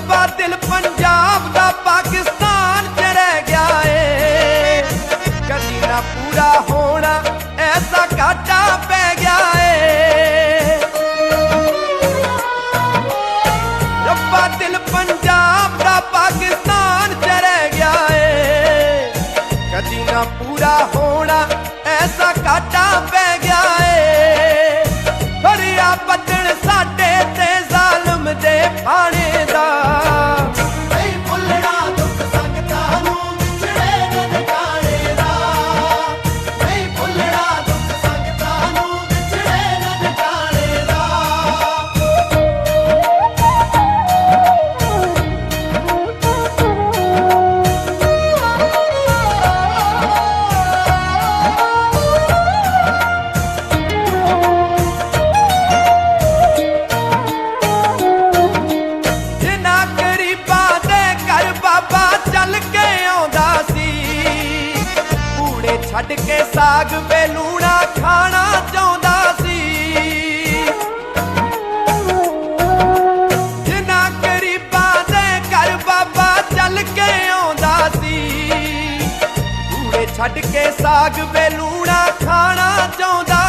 ਰੱਬਾ ਦਿਲ ਪੰਜਾਬ ਦਾ ਪਾਕਿਸਤਾਨ ਚ ਰਹਿ ਗਿਆ ਏ। ਕਦੀ ਨਾ ਪੂਰਾ ਹੋਣਾ ਐਸਾ ਘਾਟਾ ਪੈ ਗਿਆ ਏ। ਰੱਬਾ ਦਿਲ ਪੰਜਾਬ ਦਾ ਪਾਕਿਸਤਾਨ ਚ ਰਹਿ ਗਿਆ ਏ। ਕਦੀ ਨਾ ਪੂਰਾ ਹੋਣਾ ਐਸਾ ਘਾਟਾ ਪੈ ਛੱਡ ਕੇ ਸਾਗ ਵੇਲੂਣਾ ਖਾਣਾ ਚਾਹੁੰਦਾ ਸੀ। ਜਿਨਾ ਗਰੀਬਾਂ ਦੇ ਘਰ ਬਾਬਾ ਚੱਲ ਕੇ ਆਉਂਦਾ ਸੀ। ਕੂੜੇ ਛੱਡ ਕੇ ਸਾਗ ਵੇਲੂਣਾ ਖਾਣਾ ਚਾਹੁੰਦਾ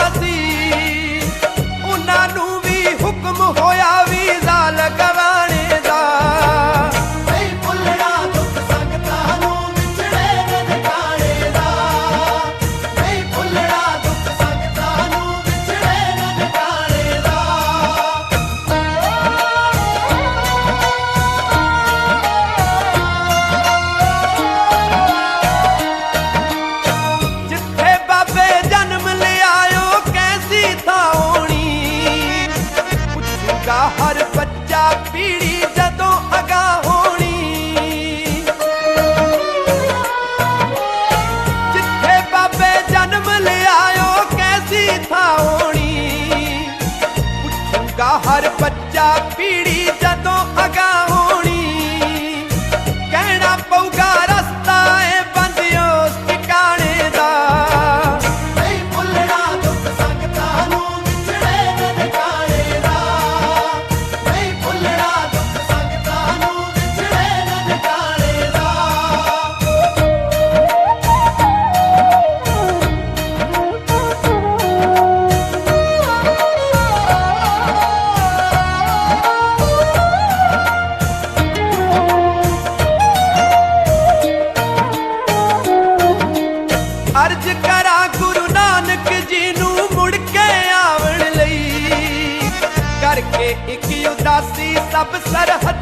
ਪੀੜੀ ਜਦੋਂ ਅਗਾ ਹੋਣੀ। ਜਿੱਥੇ ਬਾਬੇ ਜਨਮ ਲਿਆਇਓ, ਕੈਸੀ ਥਾਂ ਹੋਣੀ। ਪੁੱਛੂਗਾ ਹਰ ਬੱਚਾ ਪੀੜੀ सरहद